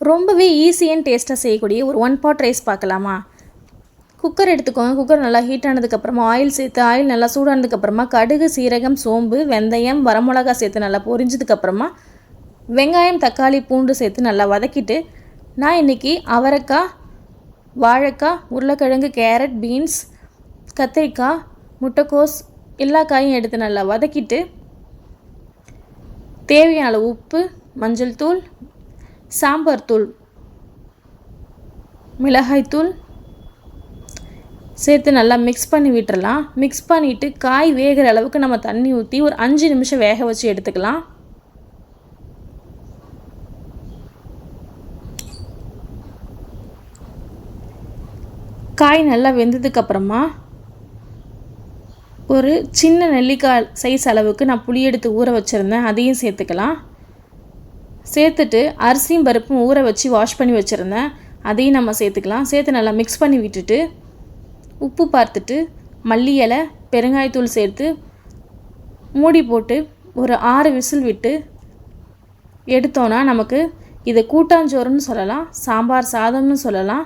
ரொம்பவே ஈஸியான டேஸ்ட்டாக செய்யக்கூடிய ஒரு ஒன் பாட் ரைஸ் பார்க்கலாமா? குக்கர் எடுத்துக்கோங்க. குக்கர் நல்லா ஹீட் ஆனதுக்கப்புறமா ஆயில் சேர்த்து ஆயில் நல்லா சூடானதுக்கப்புறமா கடுகு சீரகம் சோம்பு வெந்தயம் வரமிளகா சேர்த்து நல்லா பொரிஞ்சதுக்கப்புறமா வெங்காயம் தக்காளி பூண்டு சேர்த்து நல்லா வதக்கிட்டு நான் இன்றைக்கி அவரைக்காய் வாழைக்காய் உருளைக்கிழங்கு கேரட் பீன்ஸ் கத்திரிக்காய் முட்டைக்கோஸ் எல்லா காயும் எடுத்து நல்லா வதக்கிட்டு தேவையான அளவு உப்பு மஞ்சள் தூள் சாம்பார் தூள் மிளகாய்த்தூள் சேர்த்து நல்லா மிக்ஸ் பண்ணி விட்டுறலாம். மிக்ஸ் பண்ணிவிட்டு காய் வேகிற அளவுக்கு நம்ம தண்ணி ஊற்றி ஒரு அஞ்சு நிமிஷம் வேக வச்சு எடுத்துக்கலாம். காய் நல்லா வெந்ததுக்கப்புறமா ஒரு சின்ன நெல்லிக்காய் சைஸ் அளவுக்கு நான் புளி எடுத்து ஊற வச்சுருந்தேன். அதையும் சேர்த்துக்கலாம். சேர்த்துட்டு அரிசியும் பருப்பும் ஊற வச்சு வாஷ் பண்ணி வச்சுருந்தேன். அதையும் நம்ம சேர்த்துக்கலாம். சேர்த்து நல்லா மிக்ஸ் பண்ணி விட்டுட்டு உப்பு பார்த்துட்டு மல்லி இலை பெருங்காயத்தூள் சேர்த்து மூடி போட்டு ஒரு ஆறு விசில் விட்டு எடுத்தோன்னா நமக்கு இதை கூட்டாஞ்சோறுன்னு சொல்லலாம் சாம்பார் சாதம்னு சொல்லலாம்